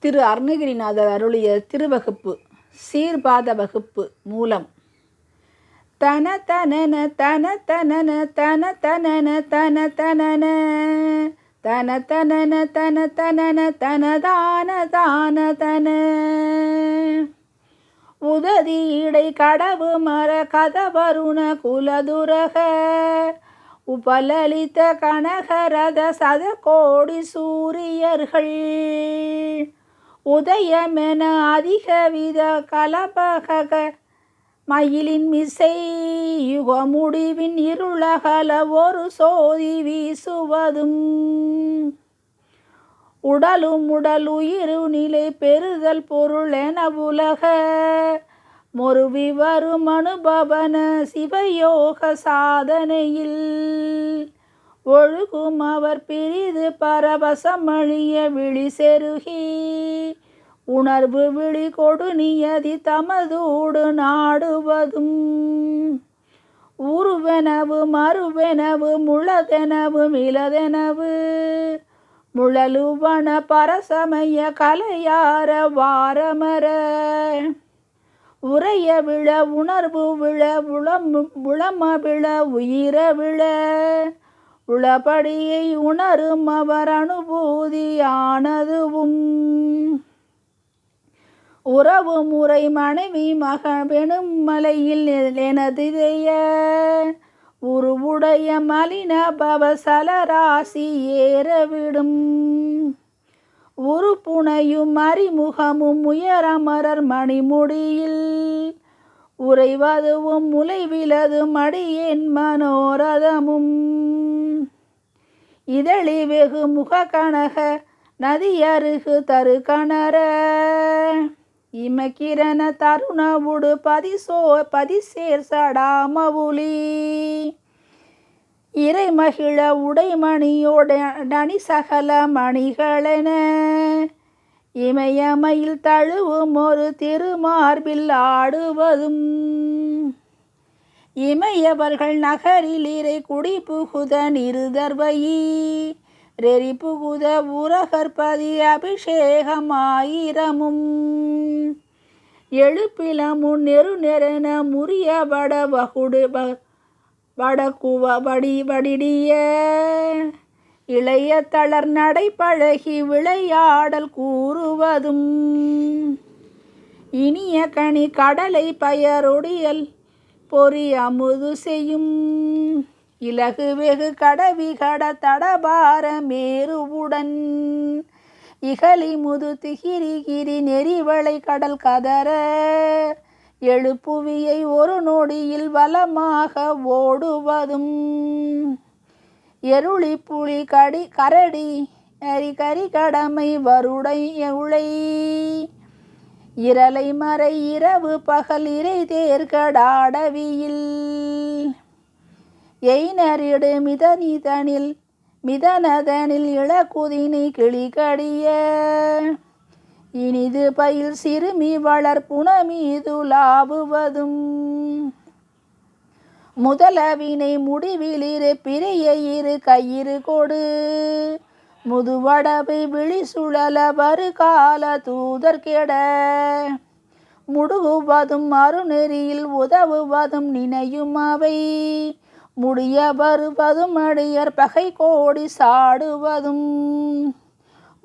திரு அருணகிரிநாதர் அருளிய திருவகுப்பு சீர்பாத வகுப்பு மூலம். தன தனன தன தனன தன தனன தன தனன. தன தனன தன தனன தனதான தான தன. உததி இடை கடவு மர கதவருண குலதுரக. உபலலித கனகரத சத கோடி சூரியர்கள். உதயமென அதிகவித கலபக மயிலின் மிசை யுக முடிவின் இருளகல ஒரு சோதி வீசுவதும். உடலும் உடல் உயிரு நிலை பெறுதல் பொருள் என உலக மொருவி வரும் அனுபவன சிவயோக சாதனையில். ஒழுகும் அவர் பிரிது பரவசமழிய விழி செருகி. உணர்வு விழி கொடு நியதி தமதூடு நாடுவதும். உருவெனவு மறுவெனவு முளதெனவு மிளதெனவு முழலுவன பரசமய கலையார வாரமர. உரைய விழ உணர்வு விழ உளம் உளம விழ உயிர விழ. உளபடியை உணரும் அவர் அனுபூதியானதுவும். உறவு முறை மனைவி பெணும் மலையில் எனதிதைய உருவுடைய மலின பவசலராசி ஏறவிடும். உறுப்புணையும் அறிமுகமும் உயரமரர் மணிமுடியில். உறைவதுவும் முலைவிலதும் அடியேன் மனோரதமும். இதழி வெகு முகக்கனக நதியருகு தரு கணர இமக்கிரண தருணவுடு பதிசோ பதிசேர் சடாமவுலி இறை மகிழ உடைமணியோட நனி சகல மணிகளென. இமயமையில் தழுவும் ஒரு திருமார்பில் ஆடுவதும் இமையவர்கள் நகரில் இறை குடி புகுத நிருதர்வையி ரெரி புகுத உரகற்பதி அபிஷேகமாயிரமும். எழுப்பிலமுன் நெரு நெரென முறிய வட வகுடு வடக்குவ வடி வடிடிய. இளைய தளர் நடை பழகி விளையாடல் கூறுவதும். இனிய கனி கடலை பயரொடியல் பொறி அமுது செய்யும். இலகு வெகு கடவி கட தடபார மேருவுடன். இகலி முது திகிரி கிரி நெறிவளை கடல் கதற. எழுப்புவியை ஒரு நொடியில் வலமாக ஓடுவதும். எருளி புலி கடி கரடி கரி கரி கடமை வருடை எவுளை. இரலை மறை இரவு பகல் இறை தேர்கடாடவியில் எய்னரிடு மிதனிதனில் மிதனதனில் இளக்குதினை கிளிகடிய இனிது பயில் சிறுமி வளர்ப்புணமீதுலாவுவதும் முதலவினை முடிவிலிரு பிரிய இரு கயிறு கொடு. முதுவடவை விழி சுழல வருகால தூதர் கெட. முடுகுவதும் அருநெறியில் உதவுவதும் நினையும் அவை. முடிய வருவதும் அடியர் பகை கோடி சாடுவதும்.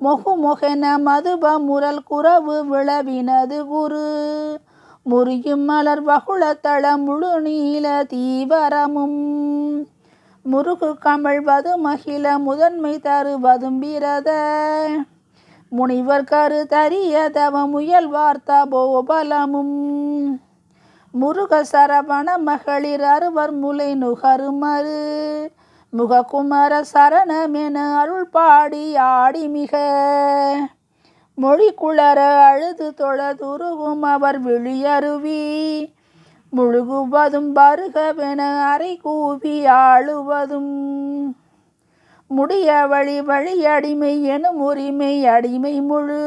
மொகு மொகென மதுப முரல் குறவு விளவினது குரு முறியும் மலர் வகுளத்தள முழு நீல தீவரமும். முருகு கமிழ்வது மகிழ முதன்மை தருவதும் விரத. முனிவர் கரு தரிய தவ முயல் வார்த்தா போபலமும். முருக சரவண மகளிர் அறுவர் முலை நுகருமறு முககுமர சரணமென அருள் பாடி ஆடி மிக. மொழி குளர அழுது தொழதுருகும் அவர் விழியருவி முழுகுவதும் பருகவென அறை கூவி ஆளுவதும். முடிய வழி வழி அடிமை எனும் உரிமை அடிமை முழு.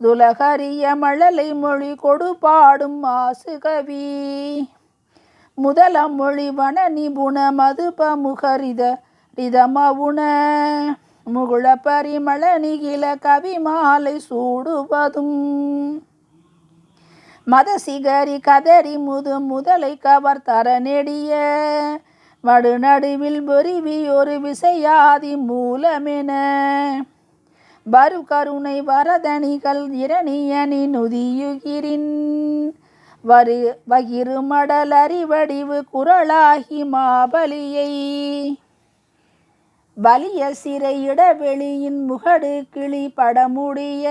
துலகரிய மழலை மொழி கொடுபாடும் மாசு கவி முதல மொழி வன நிபுண மதுப முகரித ரிதமவுண முகுள பரிமள நிகில கவி மாலை சூடுவதும். மத சிகரி கதறி முது முதலை கவர் நெடிய. வடு நடுவில் பொறிவி ஒரு விசையாதி மூலமென. வரு கருணை வரதணிகள் இரணியனி நுதியுகிரின். வரு வகிரு மடல் அறிவடிவு குரலாகி மாபலியை. வலிய சிறை இடவெளியின் முகடு கிளி படமுடிய.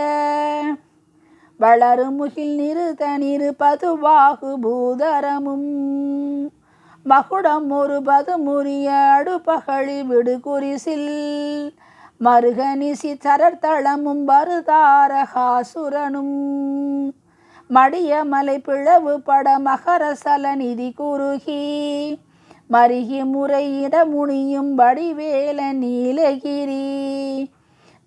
வளரு முகில் நிறு தனிரு பதுவாகு பூதரமும். மகுடம் ஒரு பதுமுறிய அடுப்பகழி விடுகுரிசில் மருகனிசி தரத்தளமும் வருதாரகாசுரனும் மடிய மலை பிளவு பட மகரசல நிதி குறுகி. மருகி முறையிட முனியும் வடிவேல நீலகிரி.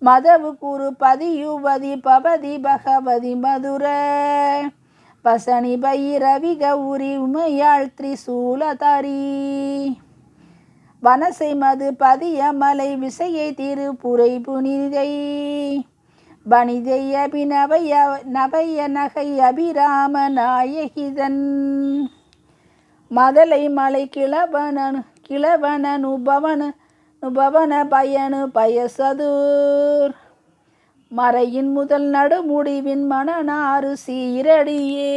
மதவு குரு பதியுவதி பவதி பகவதி மதுர. பசனி பைரவி கௌரி உமையாள் திரிசூலதரி வனசை மது பதிய மலை விசையை திருப்புரை புனிதை. வனிதை அபிநவைய நவைய நகை அபிராம நாயகிதன். மதலை மலை கிழவன கிழவன பவன பயனு பயசதூர் மறையின் முதல் நடு முடிவின் மணனாறு சீரடியே.